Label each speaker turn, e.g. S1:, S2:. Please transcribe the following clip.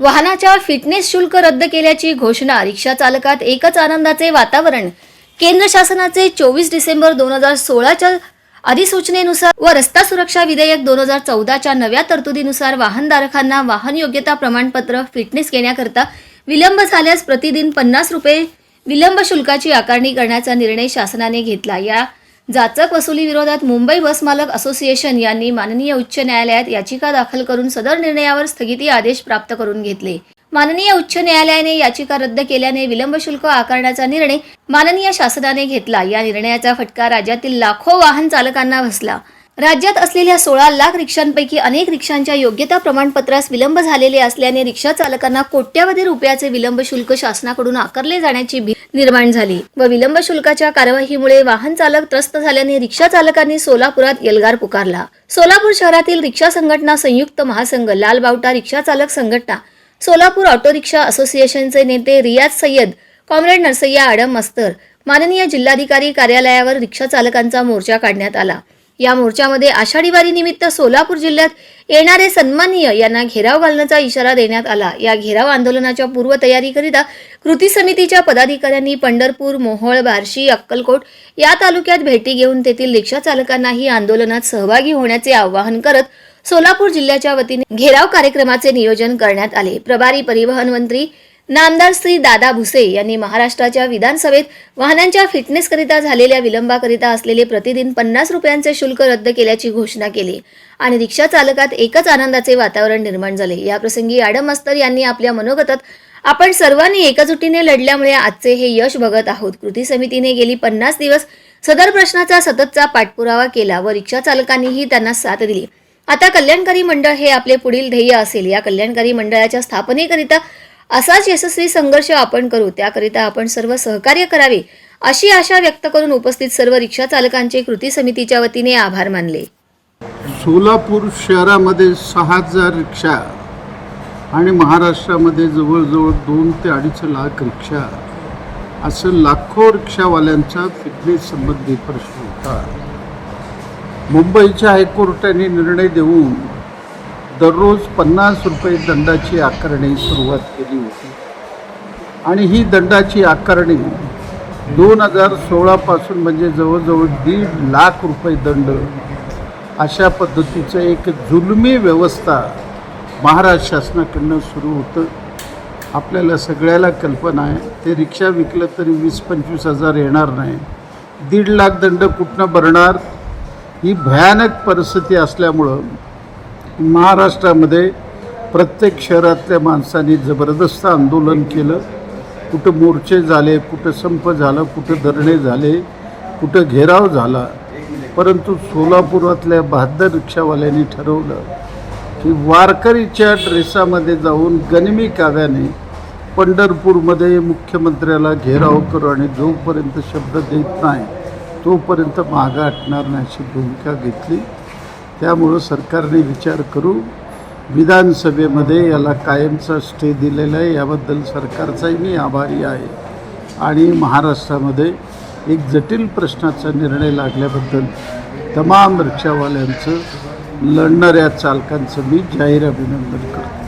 S1: वाहनाच्या फिटनेस शुल्क रद्द केल्याची घोषणा रिक्षा चालकात एकच आनंदाचे वातावरण. केंद्र शासनाचे चोवीस डिसेंबर दोन हजार सोळाच्या अधिसूचनेनुसार व रस्ता सुरक्षा विधेयक दोन हजार चौदाच्या नव्या तरतुदीनुसार वाहनधारकांना वाहन योग्यता प्रमाणपत्र फिटनेस घेण्याकरता विलंब झाल्यास प्रतिदिन पन्नास रुपये विलंब शुल्काची आकारणी करण्याचा निर्णय शासनाने घेतला. या जाचक वसुली विरोधात मुंबई बस मालक असोसिएशन यांनी माननीय उच्च न्यायालयात याचिका दाखल करून सदर निर्णयावर स्थगिती आदेश प्राप्त करून घेतले. माननीय उच्च न्यायालयाने याचिका रद्द केल्याने विलंब शुल्क आकारण्याचा निर्णय माननीय शासनाने घेतला. या निर्णयाचा फटका राज्यातील लाखो वाहन चालकांना बसला. राज्यात असलेल्या सोळा लाख रिक्षांपैकी अनेक रिक्षांच्या योग्यता प्रमाणपत्रास विलंब झालेले असल्याने रिक्षा चालकांना कोट्यवधी रुपयाचे विलंब शुल्क शासनाकडून आकारले जाण्याची भीती निर्माण झाली व विलंब शुल्काच्या कारवाईमुळे वाहन चालक त्रस्त झाल्याने रिक्षा चालकांनी सोलापुरात एल्गार पुकारला. सोलापूर शहरातील रिक्षा संघटना संयुक्त महासंघ लाल बावटा रिक्षा चालक संघटना सोलापूर ऑटो रिक्षा असोसिएशनचे नेते रियाज सय्यद कॉम्रेड नरसय्या आडम मस्तर माननीय जिल्हाधिकारी कार्यालयावर रिक्षा चालकांचा मोर्चा काढण्यात आला. या मोर्चामध्ये आषाढी वारीनिमित्त सोलापूर जिल्ह्यात येणारे सन्माननीय यांना घेराव घालण्याचा इशारा देण्यात आला. या घेराव आंदोलनाच्या पूर्वतयारीकरिता कृती समितीच्या पदाधिकाऱ्यांनी पंढरपूर मोहोळ बार्शी अक्कलकोट या तालुक्यात भेटी घेऊन तेथील रिक्षा चालकांनाही आंदोलनात सहभागी होण्याचे आवाहन करत सोलापूर जिल्ह्याच्या वतीने घेराव कार्यक्रमाचे नियोजन करण्यात आले. प्रभारी परिवहन मंत्री नामदार श्री दादा भुसे यांनी महाराष्ट्राच्या विधानसभेत वाहनांच्या फिटनेसकरिता झालेल्या विलंबाकरिता असलेले प्रतिदिन पन्नास रुपयांचे शुल्क रद्द केल्याची घोषणा केली. आणि रिक्षा चालकात एकच आनंदाचे वातावरण निर्माण झाले. याप्रसंगी ॲडम मस्तर यांनी आपल्या मनोगतात आपण सर्वांनी एकजुटीने लढल्यामुळे आजचे हे यश बघत आहोत. कृती समितीने गेली पन्नास दिवस सदर प्रश्नाचा सततचा पाठपुरावा केला व रिक्षा चालकांनीही त्यांना साथ दिली. आता कल्याणकारी मंडळ हे आपले पुढील ध्येय असेल. या कल्याणकारी मंडळाच्या स्थापनेकरिता असाच यशस्वी संघर्ष आपण करू त्याकरिता आपण सर्व सहकार्य करावे अशी आशा व्यक्त करून उपस्थित सर्व रिक्षा चालकांचे कृती समितीच्या वतीने आभार मानले.
S2: सोलापूर शहरामध्ये सहा हजार रिक्षा आणि महाराष्ट्रामध्ये जवळजवळ दोन ते अडीच लाख रिक्षा असं लाखो रिक्षावाल्यांचा फिटनेस संबंधी प्रश्न होता. मुंबईच्या हायकोर्टाने निर्णय देऊन दररोज पन्नास रुपये दंडाची आकारणी सुरुवात केली होती. आणि ही दंडाची आकारणी दोन हजार सोळापासून म्हणजे जवळजवळ दीड लाख रुपये दंड अशा पद्धतीचं एक जुलमी व्यवस्था महाराष्ट्र शासनाकडनं सुरू होतं. आपल्याला सगळ्याला कल्पना आहे. ते रिक्षा विकलं तरी वीस पंचवीस हजार येणार नाही. दीड लाख दंड कुठनं भरणार? ही भयानक परिस्थिती असल्यामुळं महाराष्ट्रामध्ये प्रत्येक शहरातल्या माणसांनी जबरदस्त आंदोलन केलं. कुठं मोर्चे झाले कुठं संप झालं कुठं धरणे झाले कुठं घेराव झाला. परंतु सोलापुरातल्या बहादर रिक्षावाल्यांनी ठरवलं की वारकरीच्या ड्रेसामध्ये जाऊन गनिमी काव्याने पंढरपूरमध्ये मुख्यमंत्र्याला घेराव करू आणि जोपर्यंत शब्द देत नाही तोपर्यंत मागं हटणार नाही अशी भूमिका घेतली. त्यामुळं सरकारने विचार करू. विधानसभेमध्ये याला कायमचा स्टे दिलेला आहे. याबद्दल सरकारचाही मी आभारी आहे. आणि महाराष्ट्रामध्ये एक जटिल प्रश्नाचा निर्णय लागल्याबद्दल तमाम रिक्षावाल्यांचं लढणाऱ्या चालकांचं मी जाहीर अभिनंदन करतो.